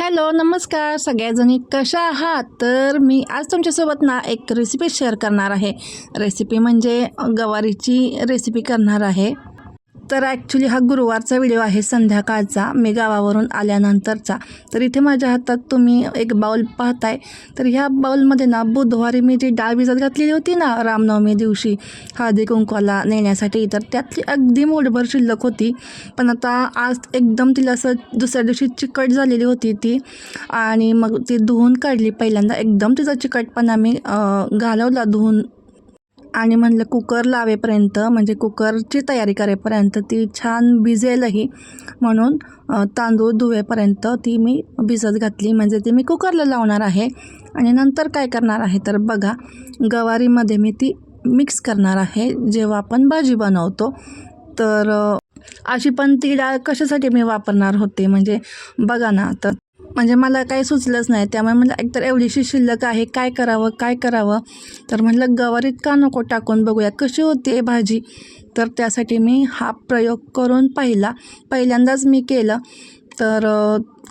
Hello नमस्कार. सगळ्याजणी कशा आहात? तर मी आज तुमच्यासोबत ना एक रेसिपी शेअर करणार आहे. रेसिपी म्हणजे गवारीची रेसिपी करणार आहे. तर ॲक्च्युली हा गुरुवारचा व्हिडिओ आहे संध्याकाळचा. मी गावावरून आल्यानंतरचा. तर इथे माझ्या हातात तुम्ही एक बाउल पाहताय. तर ह्या बाउलमध्ये ना बुधवारी मी जी डाळ भिजत घातलेली होती ना रामनवमी दिवशी हळदी कुंकवाला नेण्यासाठी तर त्यातली अगदी मोठभर शिल्लक होती. पण आता आज एकदम तिला असं दुसऱ्या दिवशी चिकट झालेली होती ती. आणि मग ती धुवून काढली पहिल्यांदा. एकदम तिचा चिकटपणा मी घालवला धुवून. आणि म्हणलं कुकर लावेपर्यंत म्हणजे कुकरची तयारी करेपर्यंत ती छान भिजेलही. म्हणून तांदूळ धुवेपर्यंत ती मी भिजत घातली. म्हणजे ती मी कुकरला लावणार आहे. आणि नंतर काय करणार आहे तर बघा गवारीमध्ये मी ती मिक्स करणार आहे. जेव्हा आपण भाजी बनवतो तर अशी पण ती डाळ कशासाठी मी वापरणार होते? म्हणजे बघा ना तर म्हणजे मला काही सुचलंच नाही. त्यामुळे मला एकतर एवढीशी शिल्लक आहे काय करावं काय करावं? तर म्हटलं गवारीत का नको टाकून बघूया कशी होती भाजी? तर त्यासाठी मी हा प्रयोग करून पाहिला. पहिल्यांदाच मी केलं. तर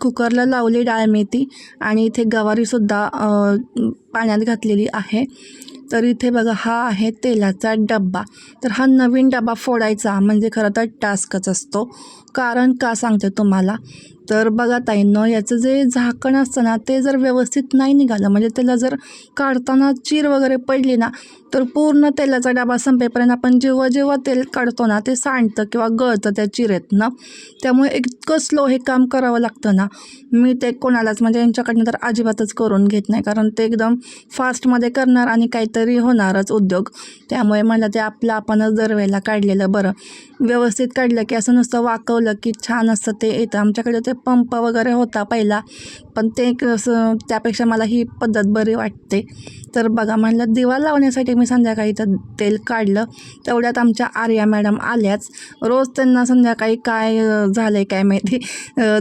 कुकरला लावली डाळ मेथी आणि इथे गवारीसुद्धा पाण्यात घातलेली आहे. तर इथे बघा हा आहे तेलाचा डब्बा. तर हा नवीन डबा फोडायचा म्हणजे खरं तर टास्कच असतो. कारण का सांगते तुम्हाला? तर बघा ताईंनो याचं जे झाकण असतं ना ते जर व्यवस्थित नाही निघालं म्हणजे त्याला जर काढताना चीर वगैरे पडली ना तर पूर्ण तेलाचा डबा संपेपर्यंत आपण जेव्हा जेव्हा तेल काढतो ना ते सांडतं किंवा गळतं त्या चिरेतनं त्यामुळे इतकं स्लो हे काम करावं लागतं ना. मी ते कोणालाच म्हणजे यांच्याकडनं तर अजिबातच करून घेत नाही कारण ते एकदम फास्टमध्ये करणार आणि काहीतरी होणारच उद्योग. त्यामुळे मला ते आपलं आपणच दरवेळेला काढलेलं बरं. व्यवस्थित काढलं की असं नुसतं वाकवलं की छान असतं ते येतं. आमच्याकडे ते पंप वगैरे होता पहिला पण ते कसं त्यापेक्षा मला ही पद्धत बरी वाटते. तर बघा म्हणलं दिवा लावण्यासाठी मी संध्याकाळी तर तेल काढलं. तेवढ्यात आमच्या आर्या मॅडम आल्याच. रोज त्यांना संध्याकाळी काय झालं आहे काय माहिती?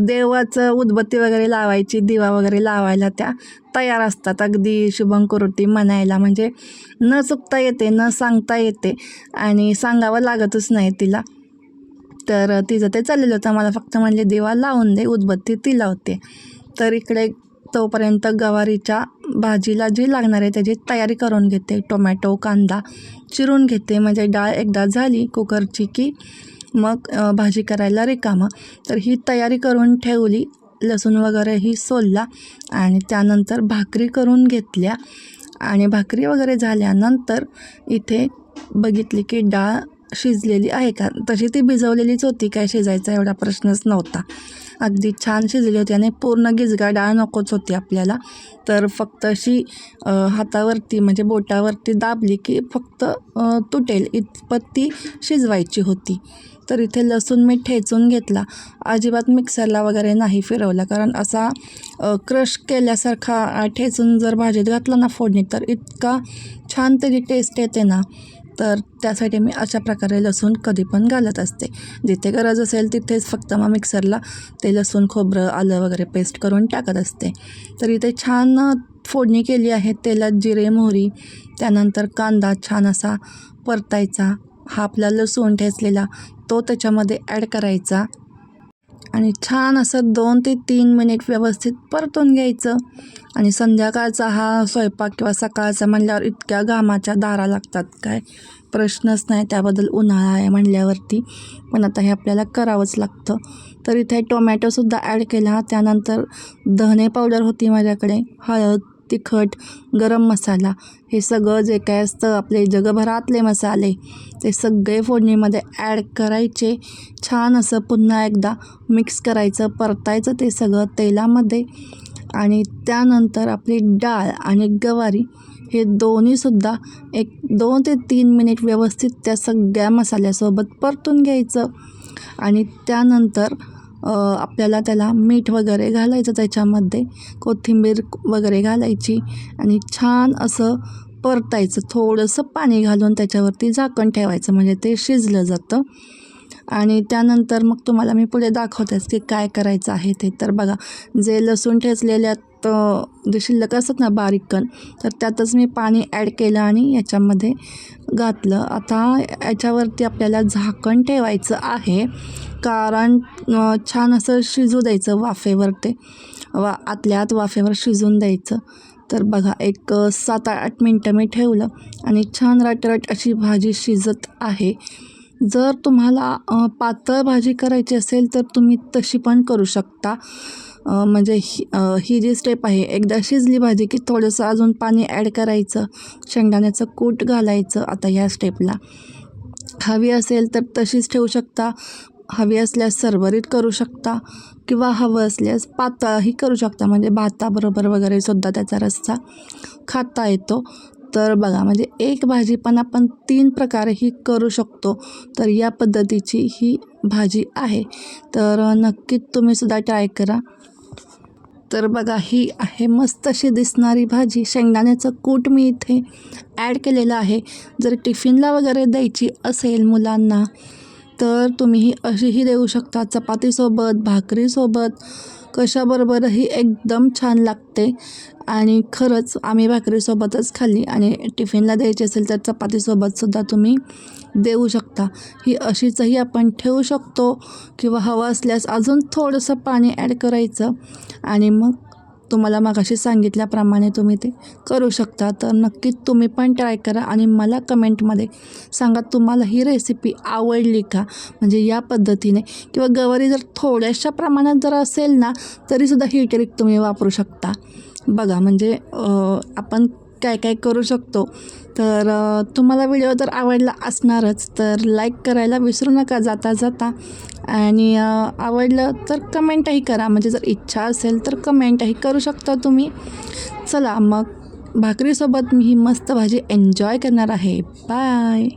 देवाचं उदबत्ती वगैरे लावायची दिवा वगैरे लावायला त्या. तयार असतात. अगदी शुभं म्हणायला म्हणजे न चुकता येते न सांगता येते आणि सांगावं लागतच नाही तिला. तर तिचं ते चाललेलं होतं. मला फक्त म्हणले दिवा लावून दे उदबत्ती ती लावते तर इकडे तोपर्यंत गवारीच्या भाजीला जी लागणार आहे त्याची तयारी करून घेते. टोमॅटो कांदा चिरून घेते. म्हणजे डाळ एकदा झाली कुकरची की मग भाजी करायला रिकामं. तर ही तयारी करून ठेवली. लसूण वगैरेही सोलला आणि त्यानंतर भाकरी करून घेतल्या. आणि भाकरी वगैरे झाल्यानंतर इथे बघितली की डाळ शिजलेली आहे का? तशी ती भिजवलेलीच होती काय शिजायचा एवढा प्रश्नच नव्हता. अगदी छान शिजली होती आणि पूर्ण गिजगा डाळ नकोच होती आपल्याला. तर फक्त अशी हातावरती म्हणजे बोटावरती दाबली की फक्त तुटेल इतपत ती शिजवायची होती. तर इथे लसूण मी ठेचून घेतला. अजिबात मिक्सरला वगैरे नाही फिरवला. कारण असा क्रश केल्यासारखा ठेचून जर भाजीत घातला ना फोडणी तर इतका छान त्याची टेस्ट येते ना. तर त्यासाठी मी अशा प्रकारे लसूण कधी पण घालत असते. जिथे गरज असेल तिथेच फक्त मग मिक्सरला ते लसूण खोबरं आलं वगैरे पेस्ट करून टाकत असते. तर इथे छान फोडणी केली आहे. तेलात जिरे मोहरी त्यानंतर कांदा छान असा परतायचा. हा आपला लसूण ठेचलेला तो त्याच्यामध्ये ॲड करायचा. आणि छान असं दोन ते तीन मिनिट व्यवस्थित परतून घ्यायचं. आणि संध्याकाळचा हा स्वयंपाक किंवा सकाळचा म्हणल्यावर इतक्या घामाच्या दारा लागतात काय? प्रश्नच नाही त्याबद्दल उन्हाळा आहे म्हणल्यावरती. पण आता हे आपल्याला करावंच लागतं. तर इथे टोमॅटोसुद्धा ॲड केला. त्यानंतर धने पावडर होती माझ्याकडे हळद तिखट गरम मसाला हे सगळं जे काय असतं आपले जगभरातले मसाले ते सगळे फोडणीमध्ये ॲड करायचे. छान असं पुन्हा एकदा मिक्स करायचं परतायचं ते सगळं तेलामध्ये. आणि त्यानंतर आपली डाळ आणि गवारी हे दोन्हीसुद्धा एक दोन ते तीन मिनिट व्यवस्थित त्या सगळ्या मसाल्यासोबत परतून घ्यायचं. आणि त्यानंतर आपल्याला त्याला मीठ वगैरे घालायचं त्याच्यामध्ये. कोथिंबीर वगैरे घालायची आणि छान असं परतायचं. थोडंसं पाणी घालून त्याच्यावरती झाकण ठेवायचं. म्हणजे ते शिजलं जातं. आणि त्यानंतर मग तुम्हाला मी पुढे दाखवतेच की काय करायचं आहे ते. तर बघा जे लसूण ठेचलेल्यात जे शिल्लक असतात ना बारीक कण तर त्यातच मी पाणी ॲड केलं आणि याच्यामध्ये घातलं. आता याच्यावरती आपल्याला झाकण ठेवायचं आहे कारण छान असं शिजू द्यायचं वाफेवर ते. वा आतल्या आत वाफेवर शिजून द्यायचं. तर बघा एक सात आठ मिनटं मी ठेवलं आणि छान राटरट अशी भाजी शिजत आहे. जर तुम्हाला पातळ भाजी करायची असेल तर तुम्ही तशी पण करू शकता. म्हणजे ही ही जी स्टेप आहे एकदा शिजली भाजी की थोडंसं अजून पाणी ॲड करायचं शेंगदाण्याचं कूट घालायचं आता ह्या स्टेपला हवी असेल तर तशीच ठेवू शकता हवी असल्यास सरभरीत करू शकता किंवा हवं असल्यास पातळही करू शकता. म्हणजे भाताबरोबर वगैरे सुद्धा त्याचा रस्सा खाता येतो. तर बघा म्हणजे एक भाजी पण आपण तीन प्रकारेही करू शकतो. तर या पद्धतीची ही भाजी आहे. तर नक्कीच तुम्ही सुद्धा ट्राय करा. तर बघा ही आहे मस्त अशी दिसणारी भाजी. शेंगदाण्याचं कूट मी इथे ॲड केलेलं आहे. जर टिफिनला वगैरे द्यायची असेल मुलांना तर तुम्ही ही अशीही देऊ शकता. चपातीसोबत भाकरीसोबत कशाबरोबरही एकदम छान लागते. आणि खरंच आम्ही भाकरीसोबतच खाल्ली आणि टिफिनला द्यायची असेल तर चपातीसोबतसुद्धा तुम्ही देऊ शकता. ही अशीचही आपण ठेवू शकतो किंवा हवं असल्यास अजून थोडंसं पाणी ॲड करायचं. आणि मग तुम्हाला मागाशी सांगितल्याप्रमाणे तुम्ही ते करू शकता. तर नक्कीच तुम्ही पण ट्राय करा आणि मला कमेंटमध्ये सांगा तुम्हाला ही रेसिपी आवडली का? म्हणजे या पद्धतीने. किंवा गवारी जर थोड्याशा प्रमाणात जर असेल ना तरीसुद्धा ही ट्रिक तुम्ही वापरू शकता. बघा म्हणजे आपण काय काय करू शकतो. तर तुम्हाला व्हिडिओ तर आवडला असणारच तर लाईक करायला विसरू नका जाता जाता. आणि आवडलं तर कमेंटही करा. म्हणजे जर इच्छा असेल तर कमेंटही करू शकता तुम्ही. चला मग भाकरीसोबत मी ही मस्त भाजी एन्जॉय करणार आहे. बाय